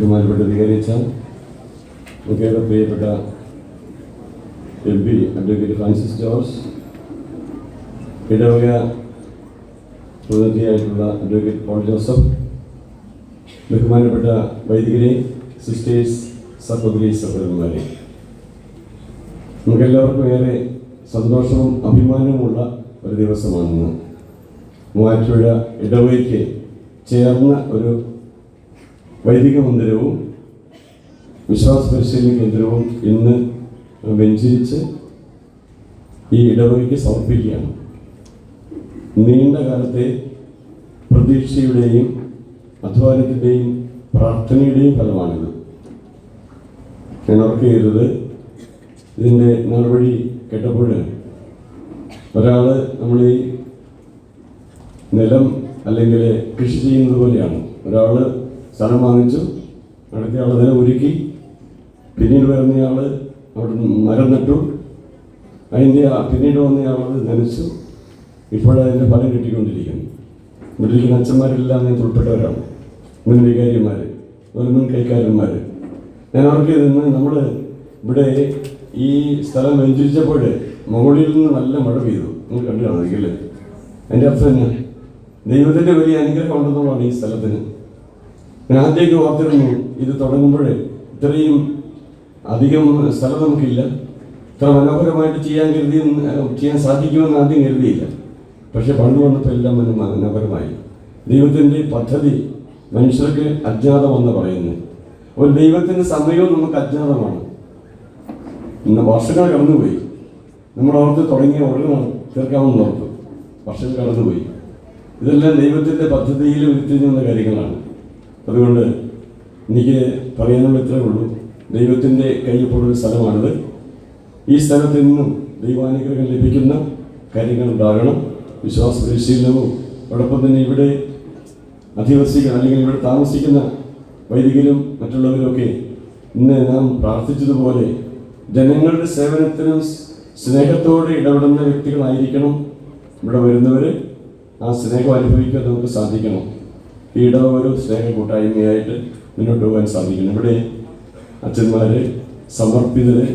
ബഹുമാനപ്പെട്ട വികാരിച്ച ഒക്കെയുടെ പ്രിയപ്പെട്ട M P advocate Francis George ഇടവക പ്രതിനിധിയായിട്ടുള്ള അഡ്വക്കേറ്റ് പോൾ ജോസഫ് ബഹുമാനപ്പെട്ട വൈദികരെ സിസ്റ്റേഴ്സ് സഹോദരി സഹോദരന്മാരെ. നമുക്കെല്ലാവർക്കും ഏറെ സന്തോഷവും അഭിമാനവുമുള്ള ഒരു ദിവസമാണെന്ന് മൂവാറ്റുപുഴ ഇടവയ്ക്ക് ചേർന്ന ഒരു വൈദിക മന്ദിരവും വിശ്വാസ പരിശീലന കേന്ദ്രവും ഇന്ന് വെഞ്ചരിച്ച് ഈ ഇടവകയ്ക്ക് സമർപ്പിക്കുകയാണ്. നീണ്ട കാലത്തെ പ്രതീക്ഷയുടെയും അധ്വാനത്തിന്റെയും പ്രാർത്ഥനയുടെയും ഫലമാണിത്. ഞാൻ ഉറക്കുകയരുത് ഇതിന്റെ നടപടി കേട്ടപ്പോൾ ഒരാൾ നമ്മൾ ഈ നിലം അല്ലെങ്കിൽ കൃഷി ചെയ്യുന്നത് പോലെയാണ്. ഒരാൾ സ്ഥലം വാങ്ങിച്ചു അടുത്ത ആൾ അതിനെ ഒരുക്കി. പിന്നീട് വരുന്നയാൾ അവിടെ മരം നട്ടു അതിന്റെ പിന്നീട് വന്നയാൾ നനച്ചു ഇപ്പോഴതിന്റെ ഫലം കിട്ടിക്കൊണ്ടിരിക്കുന്നു. ഇവിടെയിരിക്കുന്ന അച്ഛന്മാരെല്ലാം ഞാൻ ഉൾപ്പെട്ടവരാണ്. മുൻ വികാരിമാർ മുൻ കൈക്കാരന്മാർ ഞാൻ അവർക്ക് നിന്ന് നമ്മൾ ഇവിടെ ഈ സ്ഥലം വെഞ്ചരിച്ചപ്പോൾ മുകളിൽ നിന്ന് നല്ല മഴ പെയ്തു. നിങ്ങൾ കണ്ടു കാണുമെങ്കിൽ അതിന്റെ അർത്ഥം തന്നെ ദൈവത്തിന്റെ വലിയ അനുഗ്രഹം ഉണ്ടെന്നുള്ളതാണ് ഈ സ്ഥലത്തിന്. ഞാൻ ആദ്യമൊക്കെ ഇത് തുടങ്ങുമ്പോഴേ ഇത്രയും അധികം സ്ഥലം നമുക്കില്ല. ഇത്ര മനോഹരമായിട്ട് ചെയ്യാൻ കരുതി ചെയ്യാൻ സാധിക്കുമെന്ന് ആദ്യം കരുതിയില്ല. പക്ഷെ പണ്ട് വന്നപ്പോൾ എല്ലാം മന- മനോഹരമായി. ദൈവത്തിന്റെ പദ്ധതി മനുഷ്യർക്ക് അജ്ഞാതമെന്ന് പറയുന്നു. ഒരു ദൈവത്തിന്റെ സമയവും നമുക്ക് അജ്ഞാതമാണ്. ഇന്ന് വർഷങ്ങൾ കടന്നുപോയി. നമ്മൾ ഓർത്ത് തുടങ്ങിയ ഉടനെ തീർക്കാമെന്ന് ഓർത്തു. വർഷങ്ങൾ കടന്നുപോയി. ഇതെല്ലാം ദൈവത്തിന്റെ പദ്ധതിയിൽ ഉരുത്തിരിഞ്ഞുന്ന കാര്യങ്ങളാണ്. അതുകൊണ്ട് എനിക്ക് പറയാനുള്ള ഇത്രേ ഉള്ളൂ. ദൈവത്തിന്റെ കയ്യപ്പോഴൊരു സ്ഥലമാണിത്. ഈ സ്ഥലത്ത് നിന്നും ദൈവാനുഗ്രഹം ലഭിക്കുന്ന കാര്യങ്ങൾ ഉണ്ടാകണം. വിശ്വാസ പരിശീലനവും അതോടൊപ്പം തന്നെ ഇവിടെ അധിവസിക്കുന്ന അല്ലെങ്കിൽ ഇവിടെ താമസിക്കുന്ന വൈദികരും മറ്റുള്ളവരുമൊക്കെ ഇന്ന് നാം പ്രാർത്ഥിച്ചതുപോലെ ജനങ്ങളുടെ സേവനത്തിനും സ്നേഹത്തോടെ ഇടപെടുന്ന വ്യക്തികളായിരിക്കണം ഇവിടെ വരുന്നവർ ആ സ്നേഹം അനുഭവിക്കാൻ നമുക്ക് സാധിക്കണം. ഈ ഇടവ ഒരു സ്നേഹ കൂട്ടായ്മയായിട്ട് മുന്നോട്ട് പോകാൻ സാധിക്കണം ഇവിടെ അച്ഛന്മാര് സമർപ്പിതര്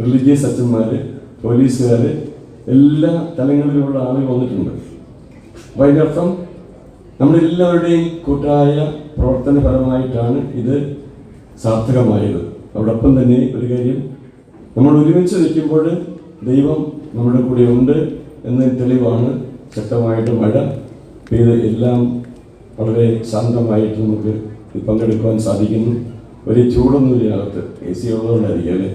റിലീജിയസ് അച്ഛന്മാര് പോലീസുകാര് എല്ലാ തലങ്ങളിലുള്ള ആളുകൾ വന്നിട്ടുണ്ട്. അപ്പൊ അതിന്റെ അർത്ഥം നമ്മളെല്ലാവരുടെയും കൂട്ടായ പ്രവർത്തനപരമായിട്ടാണ് ഇത് സാർത്ഥകമായത്. അതോടൊപ്പം തന്നെ ഒരു കാര്യം നമ്മൾ ഒരുമിച്ച് നിൽക്കുമ്പോൾ ദൈവം നമ്മുടെ കൂടെ ഉണ്ട് എന്ന തെളിവാണ് ശക്തമായിട്ട് മഴ പെയ്ത് എല്ലാം വളരെ ശാന്തമായിട്ട് നമുക്ക് പങ്കെടുക്കുവാൻ സാധിക്കുന്നു. ഒരു ചൂടൊന്നുമില്ല അകത്ത് എ സി ഉള്ളതുകൊണ്ടായിരിക്കും അല്ലേ?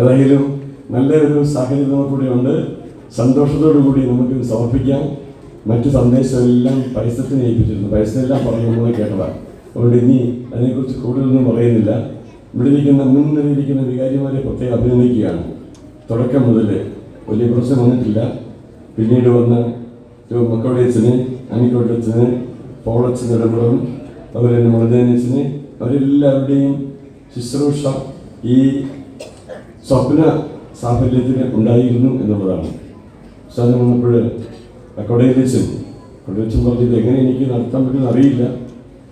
ഏതായാലും നല്ല ഒരു സാഹചര്യം നമുക്കൂടെ ഉണ്ട് സന്തോഷത്തോടു കൂടി നമുക്ക് സമർപ്പിക്കാം. മറ്റു സന്ദേശമെല്ലാം പൈസത്തിന് ഏൽപ്പിച്ചിരുന്നു. പറഞ്ഞു നമ്മൾ കേട്ടതാണ്. അതുകൊണ്ട് ഇനി അതിനെക്കുറിച്ച് കൂടുതലൊന്നും പറയുന്നില്ല. ഇവിടെ ഇരിക്കുന്ന മുൻനിരയിരിക്കുന്ന വികാരിമാരെ പ്രത്യേകം അഭിനന്ദിക്കുകയാണ്. തുടക്കം മുതൽ വലിയ പ്രശ്നം വന്നിട്ടില്ല. പിന്നീട് വന്ന മക്കളുടെ അച്ഛന് അനിക്കോട്ടെ അവരെ അതുപോലെ തന്നെ മൃതനച്ഛന് അവരെല്ലാവരുടെയും ശുശ്രൂഷ ഈ സ്വപ്ന സാഫല്യത്തിന് ഉണ്ടായിരുന്നു എന്നുള്ളതാണ്. സ്ഥലം വന്നപ്പോൾ കൊടയിൽ കൊടയിലച്ചൻ പറഞ്ഞത് എങ്ങനെ എനിക്ക് നടത്താൻ പറ്റുമെന്ന് അറിയില്ല.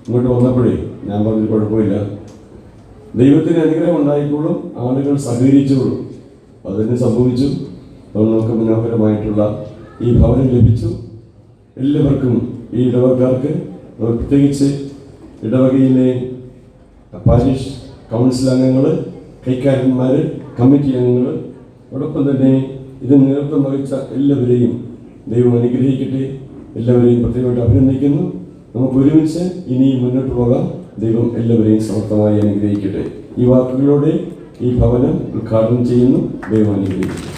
ഇങ്ങോട്ട് വന്നപ്പോഴേ ഞാൻ പറഞ്ഞത് കുഴപ്പമില്ല. ദൈവത്തിന് അനുഗ്രഹം ഉണ്ടായിക്കോളും ആളുകൾ സഹകരിച്ചോളും അതിന് സംഭവിച്ചു. നമുക്ക് മനോഹരമായിട്ടുള്ള ഈ ഭവനം ലഭിച്ചു. എല്ലാവർക്കും ഈ ഇടവക്കാർക്ക് പ്രത്യേകിച്ച് ഇടവകയിലെ പാരിഷ് കൗൺസിൽ അംഗങ്ങൾ കൈക്കാരന്മാർ കമ്മിറ്റി അംഗങ്ങൾ അതോടൊപ്പം തന്നെ ഇത് നേതൃത്വം വഹിച്ച എല്ലാവരെയും ദൈവം അനുഗ്രഹിക്കട്ടെ. എല്ലാവരെയും പ്രത്യേകമായിട്ട് അഭിനന്ദിക്കുന്നു. നമുക്ക് ഒരുമിച്ച് ഇനിയും മുന്നോട്ട് പോകാം. ദൈവം എല്ലാവരെയും സമർത്ഥമായി അനുഗ്രഹിക്കട്ടെ. ഈ വാക്കുകളോടെ ഈ ഭവനം ഉദ്ഘാടനം ചെയ്യുന്നു. ദൈവം അനുഗ്രഹിക്കട്ടെ.